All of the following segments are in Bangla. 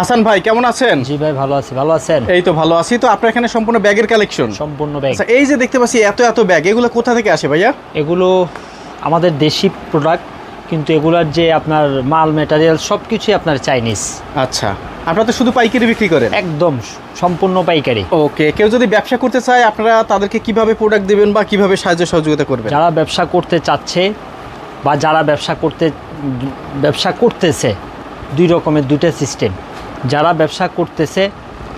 হাসান ভাই কেমন আছেন? জি ভাই ভালো আছি। ভালো আছেন? এই তো ভালো আছি। তো আপনার এখানে সম্পূর্ণ ব্যাগের কালেকশন সম্পূর্ণ ব্যাগ। আচ্ছা এই যে দেখতে পাচ্ছি এত এত ব্যাগ এগুলো কোথা থেকে আসে ভাইয়া? এগুলো আমাদের দেশি প্রোডাক্ট কিন্তু এগুলার যে আপনার মাল ম্যাটেরিয়াল সব কিছুই আপনার চাইনিজ আচ্ছা আপনারা তো শুধু পাইকারি বিক্রি করেন? একদম সম্পূর্ণ পাইকারি। ওকে কেউ যদি ব্যবসা করতে চায় আপনারা তাদেরকে কীভাবে প্রোডাক্ট দিবেন বা কীভাবে সাহায্য সহযোগিতা করবেন? যারা ব্যবসা করতে চাচ্ছে বা যারা ব্যবসা করতে ব্যবসা করতেছে দুই রকমের দুইটা সিস্টেম যারা ব্যবসা করতেছে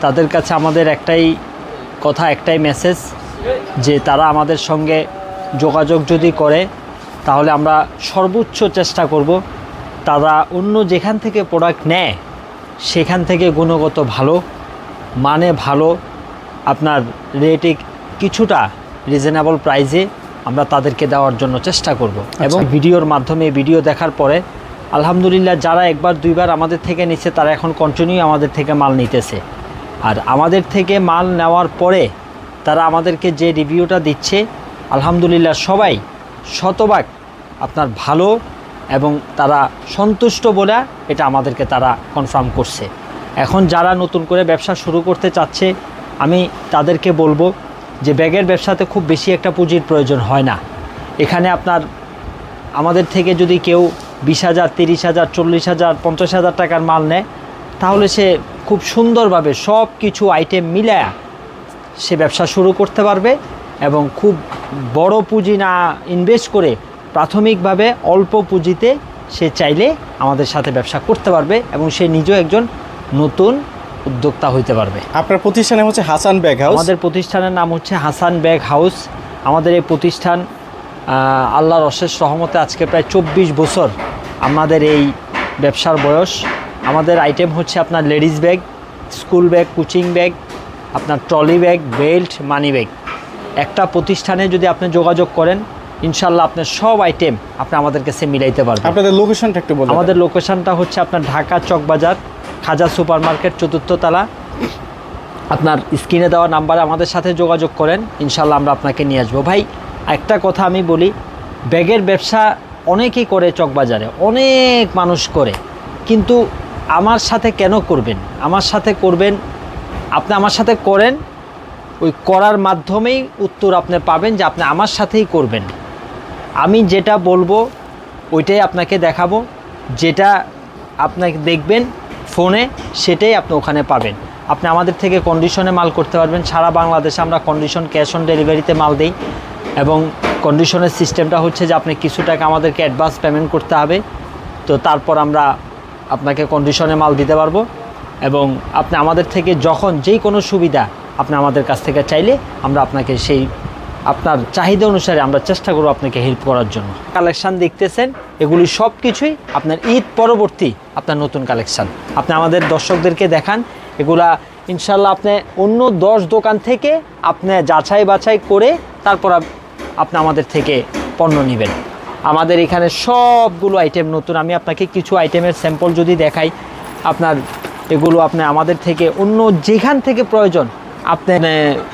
তাদের কাছে আমাদের একটাই কথা একটাই মেসেজ যে তারা আমাদের সঙ্গে যোগাযোগ যদি করে তাহলে আমরা সর্বোচ্চ চেষ্টা করব তারা অন্য যেখান থেকে প্রোডাক্ট নেয় সেখান থেকে গুণগত ভালো মানে ভালো আপনার রেটে কিছুটা রিজনেবল প্রাইজে আমরা তাদেরকে দেওয়ার জন্য চেষ্টা করব। এবং ভিডিওর মাধ্যমে ভিডিও দেখার পরে আলহামদুলিল্লাহ, যারা একবার, দুইবার আমাদের থেকে নিচ্ছে তারা এখন কন্টিনিউ আমাদের থেকে মাল নিতেছে। আর আমাদের থেকে মাল নেওয়ার পরে তারা আমাদেরকে যে রিভিউটা দিচ্ছে, আলহামদুলিল্লাহ সবাই শতভাগ আপনার ভালো এবং তারা সন্তুষ্ট বলে এটা আমাদেরকে তারা কনফার্ম করছে। এখন যারা নতুন করে ব্যবসা শুরু করতে চাচ্ছে, আমি তাদেরকে বলব যে ব্যাগের ব্যবসাতে খুব বেশি একটা পুঁজির প্রয়োজন হয় না। এখানে আপনার আমাদের থেকে যদি কেউ বিশ হাজার তিরিশ হাজার চল্লিশ হাজার পঞ্চাশ হাজার টাকার মাল নেয়। তাহলে সে খুব সুন্দরভাবে সব কিছু আইটেম মিলায়া সে ব্যবসা শুরু করতে পারবে এবং খুব বড় পুঁজি না ইনভেস্ট করে প্রাথমিকভাবে অল্প পুঁজিতে সে চাইলে আমাদের সাথে ব্যবসা করতে পারবে এবং সে নিজেও একজন নতুন উদ্যোক্তা হইতে পারবে। আপনার প্রতিষ্ঠানে হচ্ছে হাসান ব্যাগ হাউস। আমাদের প্রতিষ্ঠানের নাম হচ্ছে হাসান ব্যাগ হাউস। আমাদের এই প্রতিষ্ঠান আল্লাহর অশেষ রহমতে আজকে প্রায় চব্বিশ বছর আমাদের এই ব্যবসার বয়স আমাদের আইটেম হচ্ছে আপনার ladies bag school bag coaching bag আপনার trolley bag belt money bag একটা প্রতিষ্ঠানে যদি আপনি যোগাযোগ করেন ইনশাল্লাহ আপনার সব আইটেম আপনি আমাদের কাছে মিলাইতে পারবেন। আপনাদের লোকেশনটা একটু বলুন আমাদের লোকেশনটা হচ্ছে আপনার ঢাকা চকবাজার খাজা সুপার মার্কেট চতুর্থ তলা। আপনার স্ক্রিনে দেওয়া নাম্বারে আমাদের সাথে যোগাযোগ করেন ইনশাল্লাহ আমরা আপনাকে নিয়ে আসব। ভাই একটা কথা আমি বলি ব্যাগের ব্যবসা অনেকেই করে চকবাজারে, অনেক মানুষ করে। কিন্তু আমার সাথে কেন করবেন? আমার সাথে করবেন, আপনি আমার সাথে করেন, ওই করার মাধ্যমেই উত্তর আপনি পাবেন যে আপনি আমার সাথেই করবেন। আমি যেটা বলব, ওইটাই আপনাকে দেখাবো। যেটা আপনাকে দেখবেন ফোনে, সেটাই আপনি ওখানে পাবেন। আপনি আমাদের থেকে কন্ডিশনে মাল করতে পারবেন। সারা বাংলাদেশে আমরা কন্ডিশন ক্যাশ অন ডেলিভারিতে মাল দিই এবং কন্ডিশনের সিস্টেমটা হচ্ছে যে আপনি কিছু টাকা আমাদেরকে অ্যাডভান্স পেমেন্ট করতে হবে। তো তারপর আমরা আপনাকে কন্ডিশনে মাল দিতে পারব এবং আপনি আমাদের থেকে যখন যেই কোনো সুবিধা আপনি আমাদের কাছ থেকে চাইলে আমরা আপনাকে সেই আপনার চাহিদা অনুসারে আমরা চেষ্টা করব আপনাকে হেল্প করার জন্য। কালেকশান দেখতেছেন, এগুলি সব কিছুই আপনার ঈদ পরবর্তী আপনার নতুন কালেকশান আপনি আমাদের দর্শকদেরকে দেখান, এগুলা ইনশাল্লাহ আপনি অন্য দশ দোকান থেকে আপনি যাচাই বাছাই করে তারপর আপনি আমাদের থেকে পণ্য নেবেন। আমাদের এখানে সবগুলো আইটেম নতুন। আমি আপনাকে কিছু আইটেমের স্যাম্পল যদি দেখাই, আপনার এগুলো আপনি আমাদের থেকে অন্য যেখান থেকে প্রয়োজন, আপনি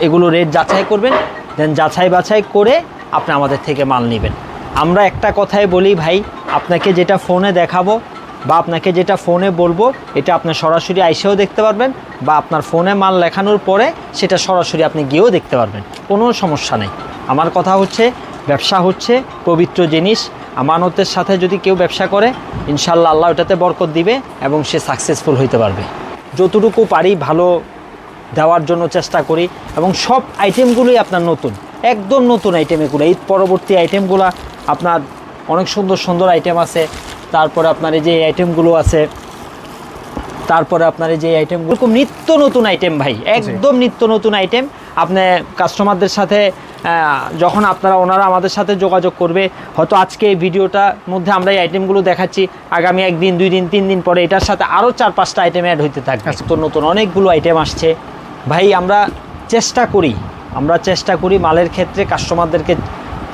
এগুলো রেট যাচাই করবেন দেন যাচাই বাছাই করে আপনি আমাদের থেকে মাল নেবেন। আমরা একটা কথাই বলি, ভাই, আপনাকে যেটা ফোনে দেখাবো বা আপনাকে যেটা ফোনে বলব, এটা আপনি সরাসরি আইসেও দেখতে পারবেন বা আপনার ফোনে মাল লেখানোর পরে সেটা সরাসরি আপনি গিয়েও দেখতে পারবেন। কোনো সমস্যা নেই। আমার কথা হচ্ছে ব্যবসা হচ্ছে পবিত্র জিনিস। আমানতের সাথে যদি কেউ ব্যবসা করে ইনশাল্লাহ আল্লাহ ওটাতে বরকত দিবে এবং সে সাকসেসফুল হইতে পারবে। যতটুকু পারি ভালো দেওয়ার জন্য চেষ্টা করি এবং সব আইটেমগুলোই আপনার নতুন একদম নতুন আইটেম এগুলো ঈদ পরবর্তী আইটেমগুলো আপনার অনেক সুন্দর সুন্দর আইটেম আছে তারপরে আপনার এই যে আইটেমগুলো আছে তারপরে আপনার এই যে আইটেমগুলো খুব নিত্য নতুন আইটেম ভাই একদম নিত্য নতুন আইটেম আপনি কাস্টমারদের সাথে যখন আপনারা ওনারা আমাদের সাথে যোগাযোগ করবে হয়তো আজকে এই ভিডিওটার মধ্যে আমরা এই আইটেমগুলো দেখাচ্ছি আগামী একদিন দুই দিন তিন দিন পরে এটার সাথে আরও চার পাঁচটা আইটেম অ্যাড হইতে থাকবে। নতুন নতুন অনেকগুলো আইটেম আসছে। ভাই আমরা চেষ্টা করি আমরা চেষ্টা করি মালের ক্ষেত্রে কাস্টমারদেরকে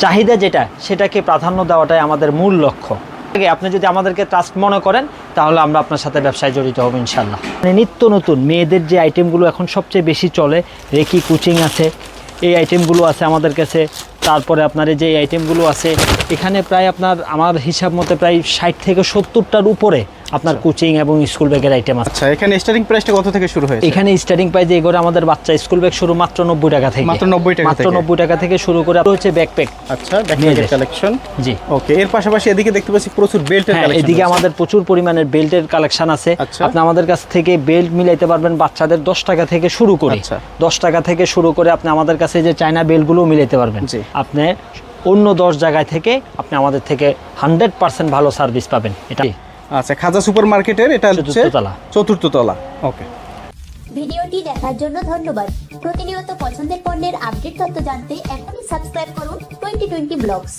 চাহিদা যেটা সেটাকে প্রাধান্য দেওয়াটাই আমাদের মূল লক্ষ্য। আগে আপনি যদি আমাদেরকে ট্রাস্ট মনে করেন তাহলে আমরা আপনার সাথে ব্যবসায় জড়িত হব ইনশাল্লাহ মানে নিত্য নতুন মেয়েদের যে আইটেমগুলো এখন সবচেয়ে বেশি চলে রেকি কোচিং আছে এই আইটেমগুলো আছে আমাদের কাছে। তারপরে আপনার এই যে আইটেমগুলো আছে, এখানে প্রায় আপনার, আমার হিসাব মতে প্রায় ষাট থেকে সত্তরটার উপরে আপনার কোচিং এবং স্কুল ব্যাগের আইটেম আছে। আচ্ছা এখানে স্টার্টিং প্রাইসটা কত থেকে শুরু হয়েছে? এখানে স্টার্টিং প্রাইস এগোরে আমাদের বাচ্চা স্কুল ব্যাগ শুরু মাত্র নব্বই টাকা থেকে। মাত্র 90 টাকা মাত্র থেকে। নব্বই টাকা থেকে শুরু করে হচ্ছে ব্যাকপ্যাক আচ্ছা ব্যাকপ্যাকের কালেকশন জি। ওকে এর পাশাপাশি এদিকে দেখতে পাচ্ছি প্রচুর বেল্টের হ্যাঁ কালেকশন এদিকে আমাদের প্রচুর পরিমাণের বেল্টের কালেকশন আছে। আচ্ছা। আপনি আমাদের কাছ থেকে বেল্ট মিলাইতে পারবেন বাচ্চাদের দশ টাকা থেকে শুরু করে। আচ্ছা। দশ টাকা থেকে শুরু করে আপনি আমাদের কাছে যে চায়না বেল্টগুলো মিলাইতে পারবেন। আপনি অন্য দশ জায়গায় থেকে আপনি আমাদের থেকে হান্ড্রেড পার্সেন্ট ভালো সার্ভিস পাবেন। এটা আচ্ছা খাজা সুপার মার্কেটের এটা হচ্ছে চতুর্থ তলা। ওকে। ভিডিওটি দেখার জন্য ধন্যবাদ। প্রতিনিয়ত পছন্দের পণ্যের আপডেট তথ্য জানতে এখনই সাবস্ক্রাইব করুন টোয়েন্টি টোয়েন্টি ব্লগস।